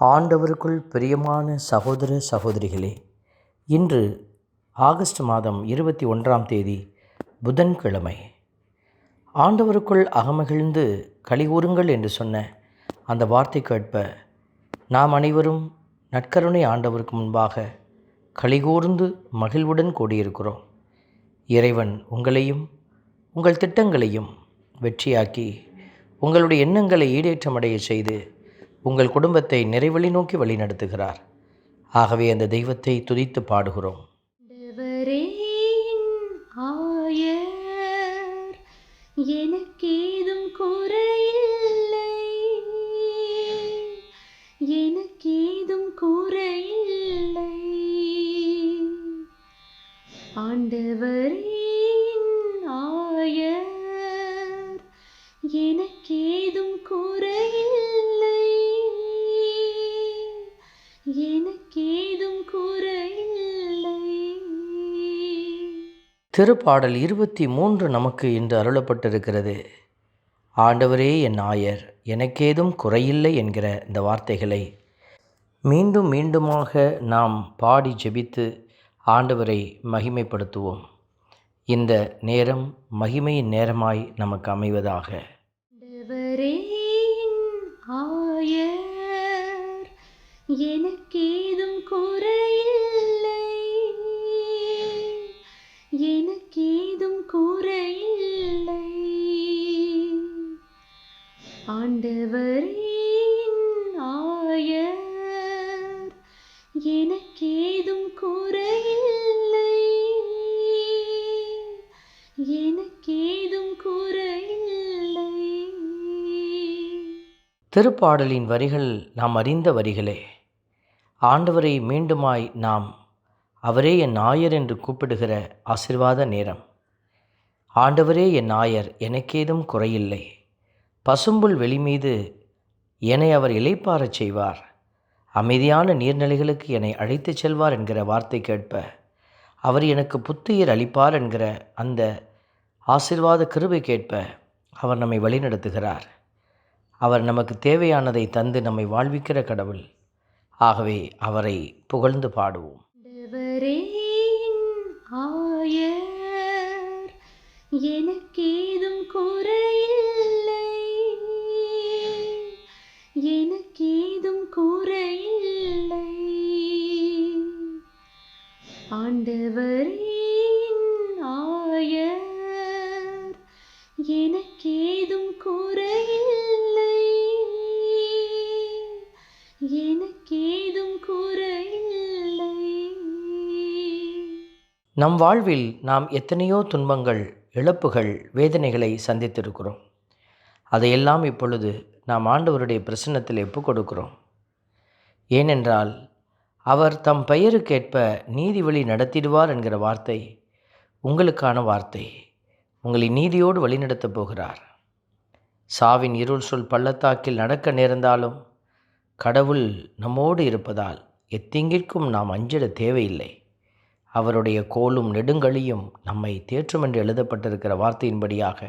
ஆண்டவருக்குள் பிரியமான சகோதர சகோதரிகளே இன்று ஆகஸ்ட் மாதம் இருபத்தி ஒன்றாம் தேதி புதன்கிழமை. ஆண்டவருக்குள் அகமகிழ்ந்து கலிகூறுங்கள் என்று சொன்ன அந்த வார்த்தை கேட்ப நாம் அனைவரும் நற்கருணை ஆண்டவருக்கு முன்பாக கலிகூர்ந்து மகிழ்வுடன் கூடியிருக்கிறோம். இறைவன் உங்களையும் உங்கள் திட்டங்களையும் வெற்றியாக்கி உங்களுடைய எண்ணங்களை ஈடேற்றமடைய செய்து உங்கள் குடும்பத்தை நிறைவழி நோக்கி வழிநடத்துகிறார் ஆகவே அந்த தெய்வத்தை துதித்து பாடுகிறோம். எனக்கேதும் குறையில்லை. எனக்கேதும் குறையில்லை. ஆண்டவரே ஆயர் எனக்கேதும் குறை திருப்பாடல் இருபத்தி மூன்று நமக்கு இன்று அருளப்பட்டிருக்கிறது. ஆண்டவரே என் ஆயர் எனக்கேதும் குறையில்லை என்கிற இந்த வார்த்தைகளை. மீண்டும் மீண்டுமாக நாம் பாடி ஜெபித்து ஆண்டவரை மகிமைப்படுத்துவோம். இந்த நேரம் மகிமையின் நேரமாய் நமக்கு அமைவதாக. எனக்கேதும் குறையில்லை. எனக்கேதும் குறையில்லை. திருப்பாடலின் வரிகள் நாம் அறிந்த வரிகளே. ஆண்டவரை மீண்டுமாய் நாம் அவரே என் நாயர் என்று கூப்பிடுகிற ஆசிர்வாத நேரம். ஆண்டவரே என் நாயர் எனக்கேதும் குறையில்லை. பசும்புல் வெளி மீது என்னை அவர் இளைப்பாறச் செய்வார். அமைதியான நீர்நிலைகளுக்கு என்னை அழைத்துச் செல்வார் என்கிற வார்த்தை கேட்ப. அவர் எனக்கு புத்துயிர் அளிப்பார் என்கிற அந்த ஆசிர்வாத கிருபை கேட்ப. அவர் நம்மை வழிநடத்துகிறார். அவர் நமக்கு தேவையானதை தந்து நம்மை வாழ்விக்கிற கடவுள். ஆகவே அவரை புகழ்ந்து பாடுவோம். எனக்கே எனக்கேதும் குறையில்லை. எனக்கேதும் குறையில்லை. நம் வாழ்வில் நாம் எத்தனையோ துன்பங்கள் இழப்புகள் வேதனைகளை சந்தித்திருக்கிறோம். அதையெல்லாம் இப்பொழுது நாம் ஆண்டவருடைய பிரசன்னத்தில் ஒப்பு கொடுக்கிறோம். ஏனென்றால் அவர் தம் பெயருக்கேற்ப நீதி வழி நடத்திடுவார் என்கிற வார்த்தை உங்களுக்கான வார்த்தை. உங்களை நீதியோடு வழிநடத்தப் போகிறார். சாவின் இருள் சொல் பள்ளத்தாக்கில் நடக்க நேர்ந்தாலும் கடவுள் நம்மோடு இருப்பதால் எத்திங்கிற்கும் நாம் அஞ்சிட தேவையில்லை. அவருடைய கோலும் நெடுங்கழியும் நம்மை தேற்றும் என்று எழுதப்பட்டிருக்கிற வார்த்தையின்படியாக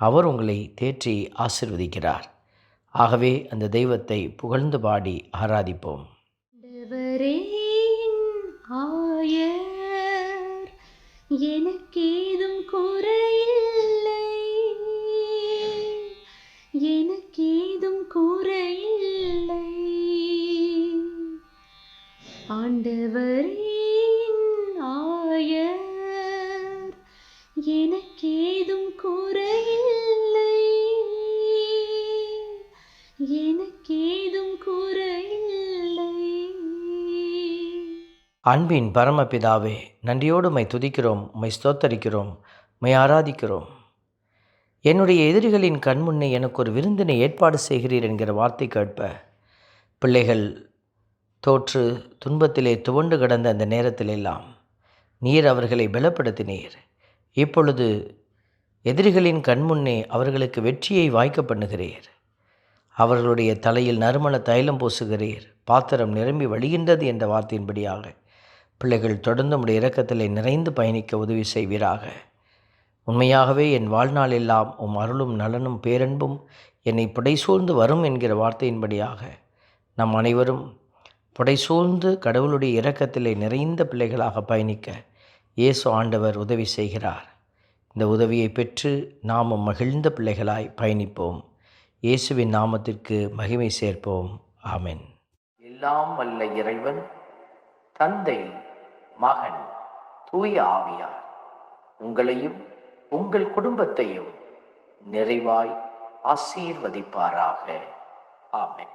அவர் உங்களை தேற்றி ஆசிர்வதிக்கிறார். ஆகவே அந்த தெய்வத்தை புகழ்ந்து பாடி ஆராதிப்போம். ஆண்டவரே ஆயர். எனக்கேதும் குறையில்லை. எனக்கேதும் குறையில்லை. அன்பின் பரமபிதாவே நன்றியோடு மை துதிக்கிறோம் மை ஸ்தோத்தரிக்கிறோம் மை ஆராதிக்கிறோம். என்னுடைய எதிரிகளின் கண்முன்னே எனக்கு ஒரு விருந்தினை ஏற்பாடு செய்கிறீர் என்கிற வார்த்தை கேட்ப. பிள்ளைகள் தோற்று துன்பத்திலே துவண்டு கிடந்த அந்த நேரத்திலெல்லாம் நீர் அவர்களை பலப்படுத்தினீர். இப்பொழுது எதிரிகளின் கண்முன்னே அவர்களுக்கு வெற்றியை வாய்க்க பண்ணுகிறீர். அவர்களுடைய தலையில் நறுமண தைலம் பூசுகிறீர். பாத்திரம் நிரம்பி வழிகின்றது என்ற வார்த்தையின்படியாக பிள்ளைகள் தொடர்ந்து உடைய இறக்கத்தில் நிறைந்து பயணிக்க உதவி செய்வீராக. உண்மையாகவே என் வாழ்நாள் எல்லாம் உம் அருளும் நலனும் பேரன்பும் என்னை புடைசூழ்ந்து வரும் என்கிற வார்த்தையின்படியாக நம் அனைவரும் புடைசூழ்ந்து கடவுளுடைய இரக்கத்திலே நிறைந்த பிள்ளைகளாக பயணிக்க இயேசு ஆண்டவர் உதவி செய்கிறார். இந்த உதவியை பெற்று நாமும் மகிழ்ந்த பிள்ளைகளாய் பயணிப்போம். இயேசுவின் நாமத்திற்கு மகிமை சேர்ப்போம். ஆமென். எல்லாம் வல்ல இறைவன் தந்தை மகன் தூய ஆவியார் உங்களையும் உங்கள் குடும்பத்தையும் நிறைவாய் ஆசீர்வதிப்பாராக. ஆமென்.